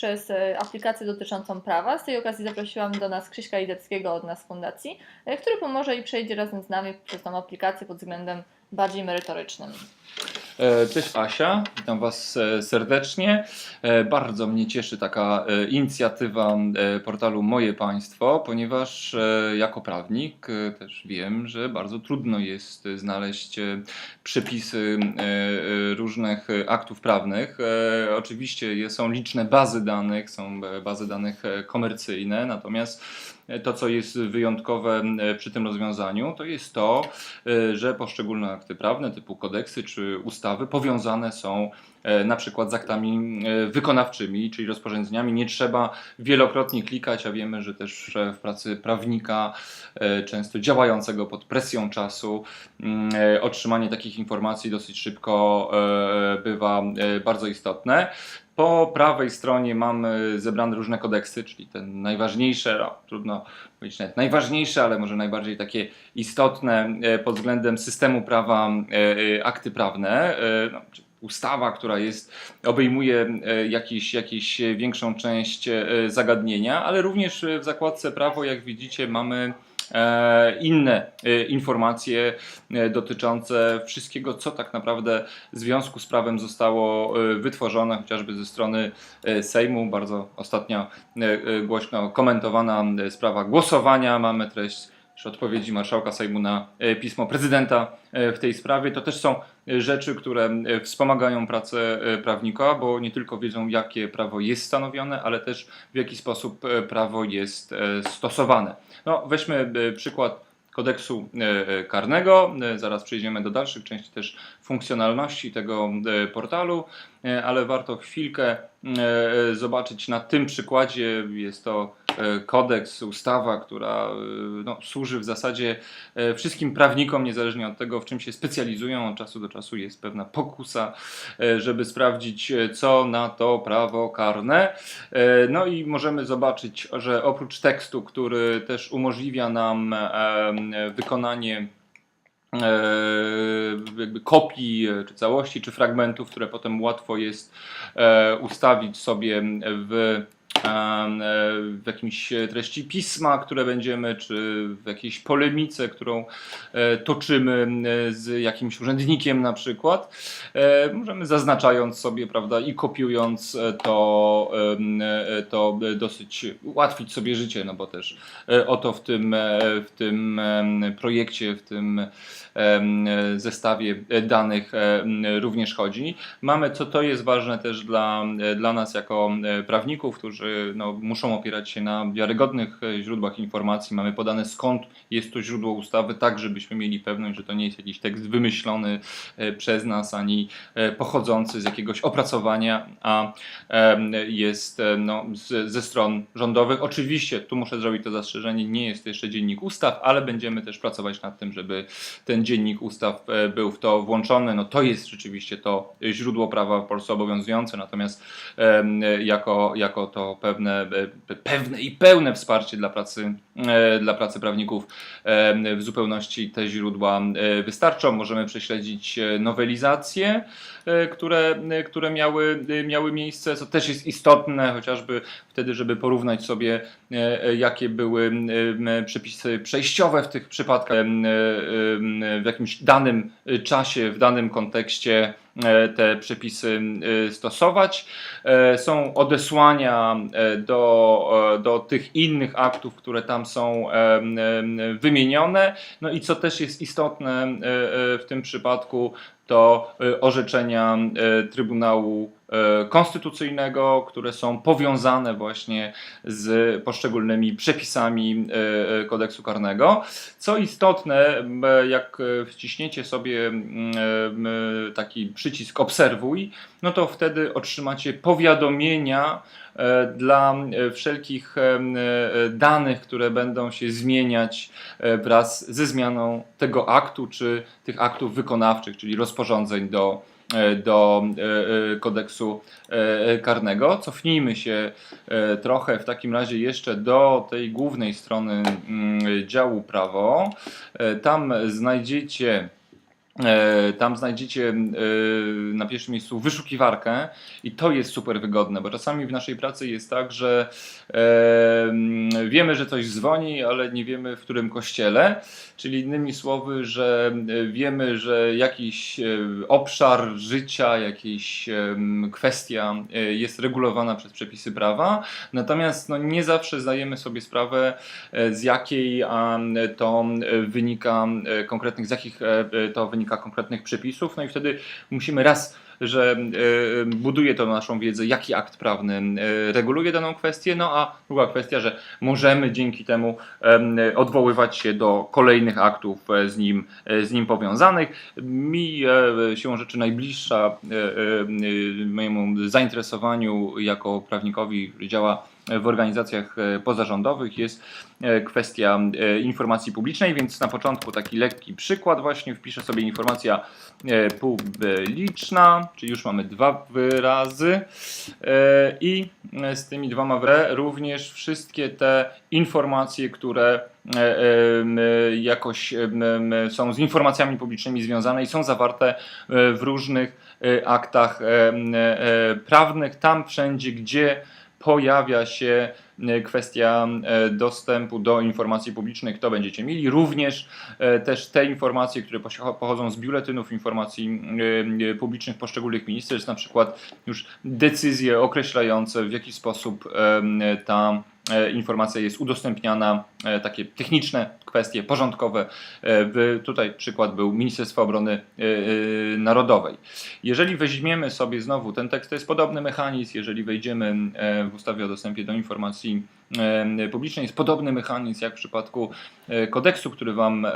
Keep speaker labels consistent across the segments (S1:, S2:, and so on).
S1: przez e, aplikację dotyczącą prawa. Z tej okazji zaprosiłam do nas Krzyśka Ideckiego od nas Fundacji, e, który pomoże i przejdzie razem z nami przez tą aplikację pod względem bardziej merytorycznym.
S2: E, Cześć Asia, witam Was e, serdecznie. E, Bardzo mnie cieszy taka inicjatywa portalu Moje Państwo, ponieważ jako prawnik też wiem, że bardzo trudno jest znaleźć przepisy różnych aktów prawnych. Oczywiście są liczne bazy danych, są bazy danych komercyjne, natomiast to, co jest wyjątkowe przy tym rozwiązaniu, to jest to, że poszczególne akty prawne typu kodeksy czy ustawy powiązane są e, na przykład z aktami e, wykonawczymi, czyli rozporządzeniami. Nie trzeba wielokrotnie klikać, a wiemy, że też w pracy prawnika, e, często działającego pod presją czasu, mm, otrzymanie takich informacji dosyć szybko bywa bardzo istotne. Po prawej stronie mamy zebrane różne kodeksy, czyli te najważniejsze, no, trudno powiedzieć nawet najważniejsze, ale może najbardziej takie istotne e, pod względem systemu prawa e, e, akty prawne. No, ustawa, która jest, obejmuje jakiś, jakiś większą część zagadnienia, ale również w zakładce prawo, jak widzicie, mamy inne e, informacje e, dotyczące wszystkiego, co tak naprawdę w związku z prawem zostało e, wytworzone, chociażby ze strony e, Sejmu. Bardzo ostatnio e, e, głośno komentowana e, sprawa głosowania. Mamy treść też odpowiedzi marszałka Sejmu na e, pismo prezydenta e, w tej sprawie. To też są e, rzeczy, które wspomagają pracę prawnika, bo nie tylko wiedzą, jakie prawo jest stanowione, ale też w jaki sposób prawo jest stosowane. No, weźmy przykład kodeksu karnego. Zaraz przejdziemy do dalszych części też funkcjonalności tego portalu, ale warto chwilkę e, e, zobaczyć na tym przykładzie. Jest to e, kodeks, ustawa, która e, no, służy w zasadzie e, wszystkim prawnikom, niezależnie od tego, w czym się specjalizują. Od czasu do czasu jest pewna pokusa, e, żeby sprawdzić, e, co na to prawo karne. E, No i możemy zobaczyć, że oprócz tekstu, który też umożliwia nam e, wykonanie e, jakby kopii, e, czy całości, czy fragmentów, które potem łatwo jest e, ustawić sobie w, e, w jakimś treści pisma, które będziemy, czy w jakiejś polemice, którą e, toczymy e, z jakimś urzędnikiem na przykład. E, Możemy zaznaczając sobie, prawda, i kopiując e, to, e, to e, dosyć ułatwić sobie życie, no bo też e, o to w tym, e, w tym projekcie, w tym zestawie danych również chodzi. Mamy, co to jest ważne też dla, dla nas jako e, prawników, którzy no, muszą opierać się na wiarygodnych e, źródłach informacji. Mamy podane skąd jest to źródło ustawy, tak żebyśmy mieli pewność, że to nie jest jakiś tekst wymyślony e, przez nas, ani e, pochodzący z jakiegoś opracowania, a jest no, ze stron rządowych. Oczywiście, tu muszę zrobić to zastrzeżenie, nie jest to jeszcze dziennik ustaw, ale będziemy też pracować nad tym, żeby ten dziennik ustaw był w to włączony. No to jest rzeczywiście to źródło prawa w Polsce obowiązujące, natomiast jako, jako to pewne, e, pewne i pełne wsparcie dla pracy, e, dla pracy prawników em, w zupełności te źródła e, wystarczą. Możemy prześledzić e, nowelizacje, e, które, e, które miały, e, miały miejsce, co też jest istotne, chociażby wtedy, żeby porównać sobie, e, e, jakie były przepisy przejściowe w tych przypadkach, e, w jakimś danym e, czasie, w danym kontekście e, te przepisy e, stosować. E, Są odesłania e, do, e, do tych innych aktów, które tam są wymienione. No i co też jest istotne e, e, w tym przypadku, to e, orzeczenia e, Trybunału e, Konstytucyjnego, które są powiązane właśnie z poszczególnymi przepisami kodeksu karnego. Co istotne, jak wciśniecie sobie taki przycisk obserwuj, no to wtedy otrzymacie powiadomienia dla wszelkich danych, które będą się zmieniać wraz ze zmianą tego aktu, czy tych aktów wykonawczych, czyli rozporządzeń do, e, do e, e, kodeksu karnego. Cofnijmy się trochę w takim razie jeszcze do tej głównej strony mm, działu prawo. Tam znajdziecie Tam znajdziecie e, na pierwszym miejscu wyszukiwarkę i to jest super wygodne, bo czasami w naszej pracy jest tak, że e, wiemy, że coś dzwoni, ale nie wiemy w którym kościele, czyli innymi słowy, że e, wiemy, że jakiś e, obszar życia, jakaś kwestia e, jest regulowana przez przepisy prawa, natomiast no, nie zawsze zdajemy sobie sprawę e, z jakiej to e, wynika e, konkretnych, z jakich e, e, to wynika konkretnych przepisów, no i wtedy musimy raz że e, buduje to naszą wiedzę, jaki akt prawny e, reguluje daną kwestię, no a druga kwestia, że możemy dzięki temu em, odwoływać się do kolejnych aktów e, z nim, z nim powiązanych. Mi siłą rzeczy najbliższa mojemu zainteresowaniu jako prawnikowi, działa w organizacjach e, pozarządowych jest e, kwestia e, informacji publicznej, więc na początku taki lekki przykład właśnie wpiszę sobie informacja publiczna, czyli już mamy dwa wyrazy i z tymi dwoma wyrazami również wszystkie te informacje, które jakoś są z informacjami publicznymi związane i są zawarte w różnych aktach prawnych, tam wszędzie, gdzie pojawia się e, kwestia e, dostępu do informacji publicznych, to będziecie mieli. Również e, też te informacje, które pochodzą z biuletynów informacji publicznych poszczególnych ministerstw, na przykład już decyzje określające w jaki sposób ta informacja jest udostępniana, e, takie techniczne kwestie porządkowe. E, Tutaj przykład był Ministerstwa Obrony e, e, Narodowej. Jeżeli weźmiemy sobie znowu ten tekst, to jest podobny mechanizm, jeżeli wejdziemy e, w ustawie o dostępie do informacji e, publicznej, jest podobny mechanizm jak w przypadku e, kodeksu, który Wam e,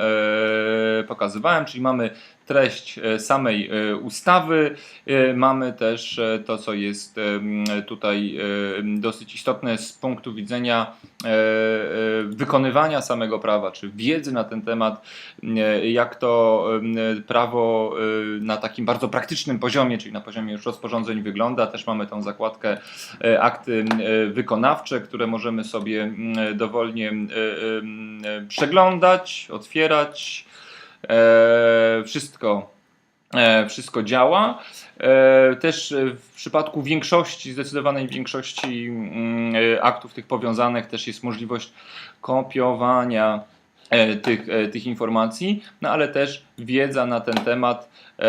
S2: pokazywałem, czyli mamy treść e, samej e, ustawy, e, mamy też to, co jest tutaj dosyć istotne z punktu widzenia wykonywania samego prawa, czy wiedzy na ten temat, jak to prawo na takim bardzo praktycznym poziomie, czyli na poziomie już rozporządzeń wygląda. Też mamy tą zakładkę akty wykonawcze, które możemy sobie dowolnie przeglądać, otwierać. E, Wszystko e, wszystko działa. E, Też w przypadku większości, zdecydowanej większości mm, aktów tych powiązanych też jest możliwość kopiowania tych, e, tych informacji, no ale też wiedza na ten temat e,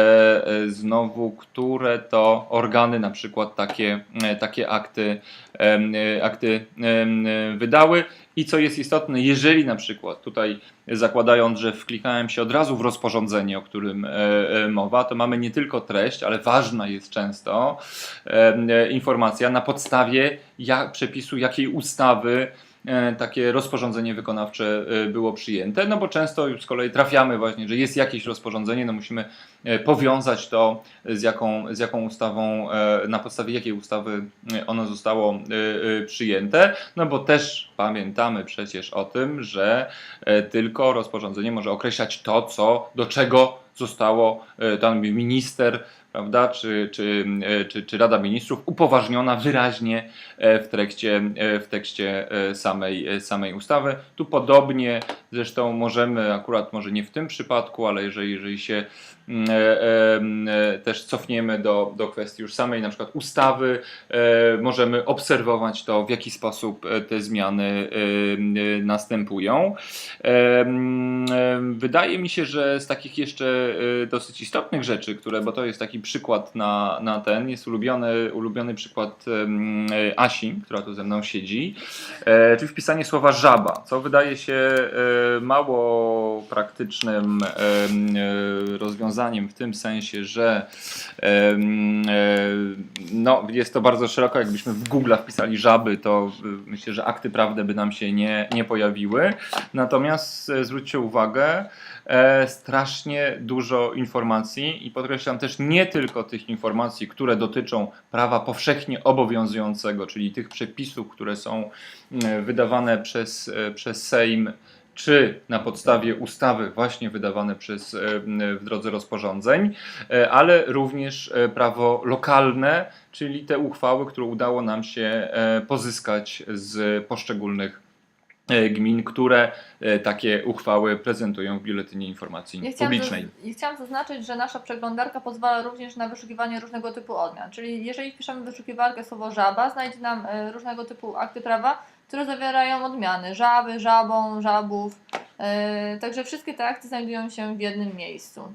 S2: e, znowu, które to organy na przykład takie, e, takie akty, e, akty e, wydały. I co jest istotne, jeżeli na przykład tutaj zakładając, że wklikałem się od razu w rozporządzenie, o którym e, e, mowa, to mamy nie tylko treść, ale ważna jest często e, e, informacja na podstawie przepisu jakiej ustawy e, takie rozporządzenie wykonawcze e, było przyjęte, no bo często już z kolei trafiamy właśnie, że jest jakieś rozporządzenie, no musimy e, powiązać to z jaką, z jaką ustawą, e, na podstawie jakiej ustawy e, ono zostało e, e, przyjęte, no bo też pamiętamy przecież o tym, że e, tylko rozporządzenie może określać to, co, do czego zostało e, tam minister, prawda, czy, czy, e, czy, czy Rada Ministrów upoważniona wyraźnie e, w tekście, e, w tekście samej, samej ustawy. Tu podobnie zresztą możemy, akurat może nie w tym przypadku, ale jeżeli, jeżeli się też cofniemy do, do kwestii już samej na przykład ustawy, e, możemy obserwować to, w jaki sposób e, te zmiany e, e, następują. Wydaje mi się, że z takich jeszcze e, dosyć istotnych rzeczy, które, bo to jest taki przykład na, na ten, jest ulubiony, ulubiony przykład e, Asi, która tu ze mną siedzi, e, czyli wpisanie słowa żaba, co wydaje się e, mało praktycznym em, e, rozwiązaniem w tym sensie, że e, no, jest to bardzo szeroko, jakbyśmy w Google wpisali żaby, to e, myślę, że akty prawne by nam się nie, nie pojawiły. Natomiast e, zwróćcie uwagę, strasznie dużo informacji i podkreślam też nie tylko tych informacji, które dotyczą prawa powszechnie obowiązującego, czyli tych przepisów, które są wydawane przez, przez Sejm czy na podstawie ustawy właśnie wydawane przez, e, w drodze rozporządzeń, e, ale również e, prawo lokalne, czyli te uchwały, które udało nam się pozyskać z poszczególnych gmin, które takie uchwały prezentują w Biuletynie Informacji
S1: Ja
S2: Publicznej.
S1: I chciałam zaznaczyć, że nasza przeglądarka pozwala również na wyszukiwanie różnego typu odmian. Czyli jeżeli wpiszemy w wyszukiwarkę słowo żaba, znajdzie nam różnego typu akty prawa, które zawierają odmiany żaby, żabą, żabów. E, Także wszystkie te akty znajdują się w jednym miejscu.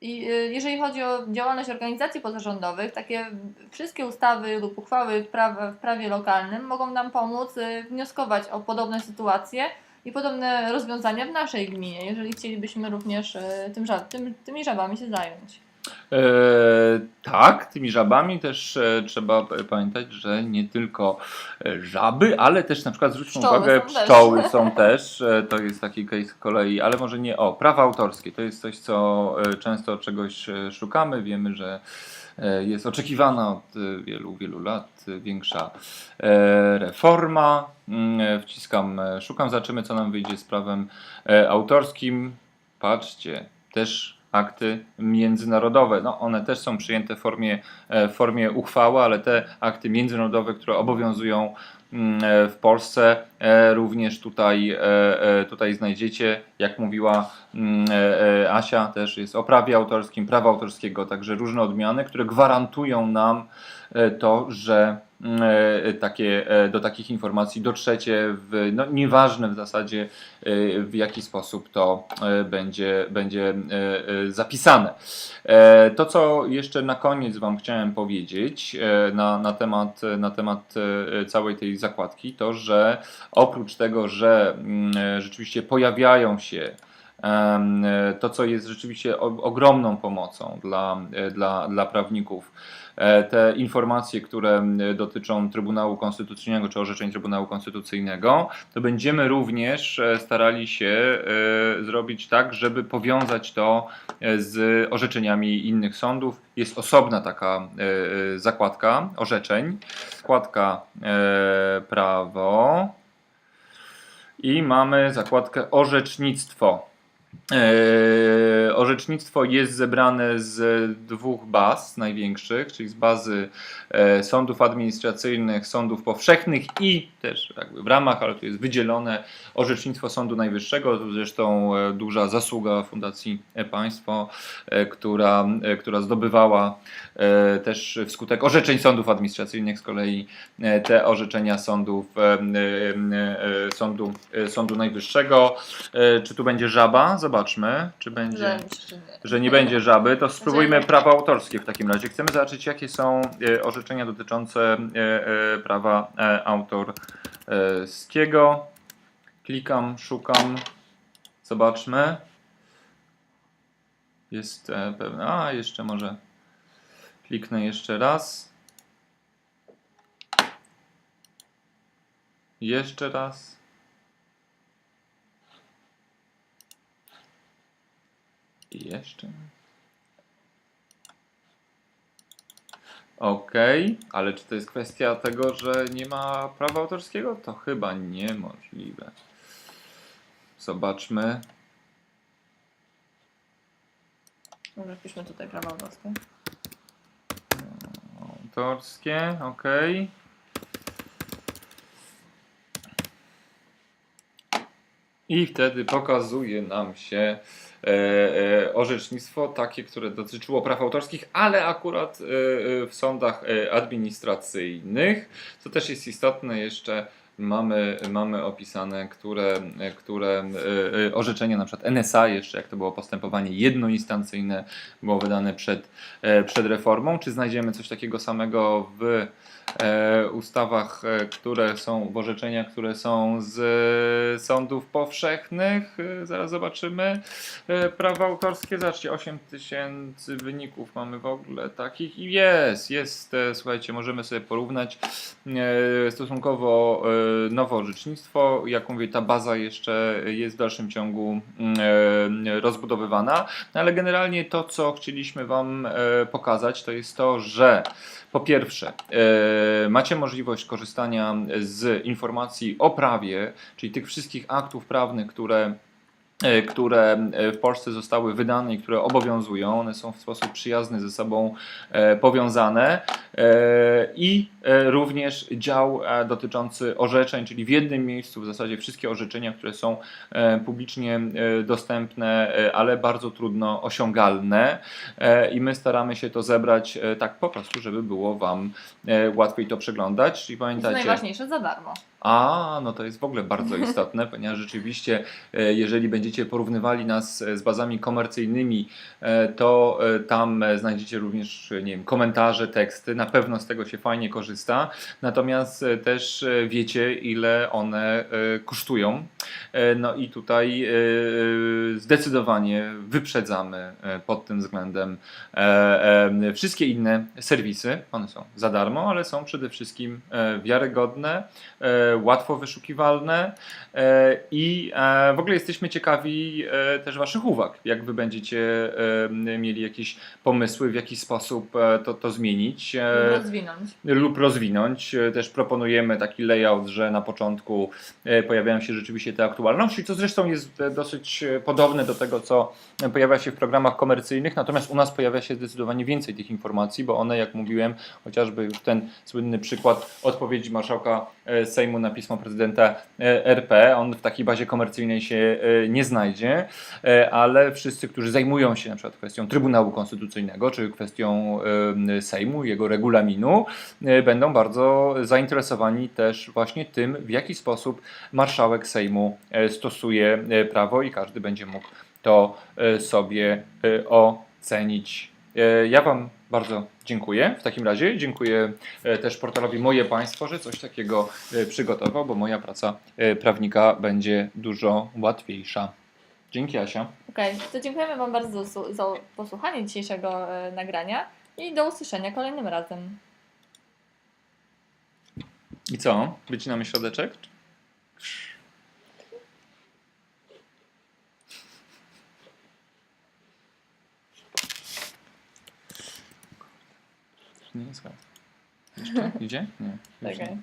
S1: I e, jeżeli chodzi o działalność organizacji pozarządowych, takie wszystkie ustawy lub uchwały w prawie, w prawie lokalnym mogą nam pomóc e, wnioskować o podobne sytuacje i podobne rozwiązania w naszej gminie, jeżeli chcielibyśmy również tym, tymi żabami się zająć.
S2: E, tak, tymi żabami też e, trzeba pamiętać, że nie tylko e, żaby, ale też na przykład zwróćmy
S1: Pszczoły
S2: uwagę,
S1: są też.
S2: pszczoły są też. To jest taki case z kolei, ale może nie o, prawa autorskie. To jest coś, co często czegoś szukamy. Wiemy, że jest oczekiwana od wielu, wielu lat większa reforma. Mm, Wciskam, szukam, zobaczymy co nam wyjdzie z prawem autorskim. Patrzcie, też akty międzynarodowe. No, one też są przyjęte w formie, e, w formie uchwały, ale te akty międzynarodowe, które obowiązują mm, e, w Polsce, e, również tutaj, tutaj znajdziecie, jak mówiła mm, Asia, też jest o prawie autorskim, prawa autorskiego, także różne odmiany, które gwarantują nam to, że takie, e, do takich informacji dotrzecie w, no nieważne w zasadzie e, w jaki sposób to e, będzie, będzie e, e, zapisane. E, To, co jeszcze na koniec Wam chciałem powiedzieć e, na, na temat, na temat e, całej tej zakładki, to że oprócz tego, że mm, e, rzeczywiście pojawiają się e, to, co jest rzeczywiście ogromną pomocą dla, e, dla, dla prawników, e, te informacje, które dotyczą Trybunału Konstytucyjnego czy orzeczeń Trybunału Konstytucyjnego, to będziemy również e, starali się e, zrobić tak, żeby powiązać to e, z orzeczeniami innych sądów. Jest osobna taka e, e, zakładka orzeczeń, zakładka e, prawo i mamy zakładkę orzecznictwo. E, Orzecznictwo jest zebrane z dwóch baz największych, czyli z bazy e, sądów administracyjnych, sądów powszechnych i też jakby w ramach, ale tu jest wydzielone orzecznictwo Sądu Najwyższego. To zresztą e, duża zasługa Fundacji Państwo, która, która zdobywała też wskutek orzeczeń sądów administracyjnych z kolei te orzeczenia sądów, sądu, sądu Najwyższego. Czy tu będzie żaba? Zobaczmy, czy będzie
S1: że nie.
S2: będzie żaby, to spróbujmy prawa autorskie w takim razie. Chcemy zobaczyć, jakie są e, orzeczenia dotyczące e, e, prawa autorskiego. Klikam, szukam, zobaczmy. Jest pewne. A, jeszcze może kliknę jeszcze raz. Jeszcze raz. I jeszcze. Okej, ale czy to jest kwestia tego, że nie ma prawa autorskiego? To chyba niemożliwe. Zobaczmy.
S1: Może wpiszmy tutaj prawa autorskie.
S2: Autorskie, okej. I wtedy pokazuje nam się e, e, orzecznictwo takie, które dotyczyło praw autorskich, ale akurat e, e, w sądach administracyjnych. Co też jest istotne, jeszcze mamy, mamy opisane, które, które e, e, orzeczenia, na przykład NSA, jeszcze jak to było postępowanie jednoinstancyjne, było wydane przed, e, przed reformą. Czy znajdziemy coś takiego samego w e, ustawach, e, które są, w orzeczeniach, które są z sądów powszechnych. Zaraz zobaczymy. E, prawa autorskie, zobaczcie, 8 tysięcy wyników mamy w ogóle takich i jest, jest, słuchajcie, możemy sobie porównać stosunkowo nowe orzecznictwo. Jak mówię, ta baza jeszcze jest w dalszym ciągu mm, e, rozbudowywana, No, ale generalnie to, co chcieliśmy Wam e, pokazać, to jest to, że po pierwsze, e, macie możliwość korzystania z informacji o prawie, czyli tych wszystkich aktów prawnych, które które e, w Polsce zostały wydane i które obowiązują. One są w sposób przyjazny ze sobą e, powiązane. E, I e, również dział e, dotyczący orzeczeń, czyli w jednym miejscu w zasadzie wszystkie orzeczenia, które są e, publicznie e, dostępne, e, ale bardzo trudno osiągalne. E, I my staramy się to zebrać e, tak po prostu, żeby było Wam e, łatwiej to przeglądać.
S1: I
S2: pamiętajcie.
S1: najważniejsze, za darmo.
S2: A, no to jest w ogóle bardzo istotne, ponieważ rzeczywiście, e, jeżeli będziecie porównywali nas e, z bazami komercyjnymi, e, to tam znajdziecie również, nie wiem, komentarze, teksty. Na pewno z tego się fajnie korzysta. Natomiast też wiecie, ile one kosztują. No i tutaj zdecydowanie wyprzedzamy pod tym względem wszystkie inne serwisy. One są za darmo, ale są przede wszystkim wiarygodne, łatwo wyszukiwalne e, i e, w ogóle jesteśmy ciekawi e, też Waszych uwag. Jak Wy będziecie mieli jakieś pomysły, w jaki sposób to, to zmienić.
S1: Rozwinąć.
S2: lub rozwinąć. Też proponujemy taki layout, że na początku pojawiają się rzeczywiście te aktualności, co zresztą jest dosyć podobne do tego, co pojawia się w programach komercyjnych, natomiast u nas pojawia się zdecydowanie więcej tych informacji, bo one, jak mówiłem, chociażby już ten słynny przykład odpowiedzi marszałka e, Na pismo prezydenta e, RP, on w takiej bazie komercyjnej się e, nie znajdzie, e, ale wszyscy, którzy zajmują się na przykład kwestią Trybunału Konstytucyjnego, czy kwestią Sejmu, jego regulaminu, będą bardzo zainteresowani też właśnie tym, w jaki sposób marszałek Sejmu stosuje prawo i każdy będzie mógł to sobie ocenić. Ja Wam bardzo dziękuję. W takim razie dziękuję e, też portalowi Moje Państwo, że coś takiego e, przygotował, bo moja praca e, prawnika będzie dużo łatwiejsza. Dzięki Asia.
S1: Okej, to dziękujemy Wam bardzo za, posłuchanie dzisiejszego nagrania i do usłyszenia kolejnym razem.
S2: I co? Wycinamy środeczek? Nie jest chyba. Jeszcze? Idzie? Nie. Już nie.
S1: Czekaj.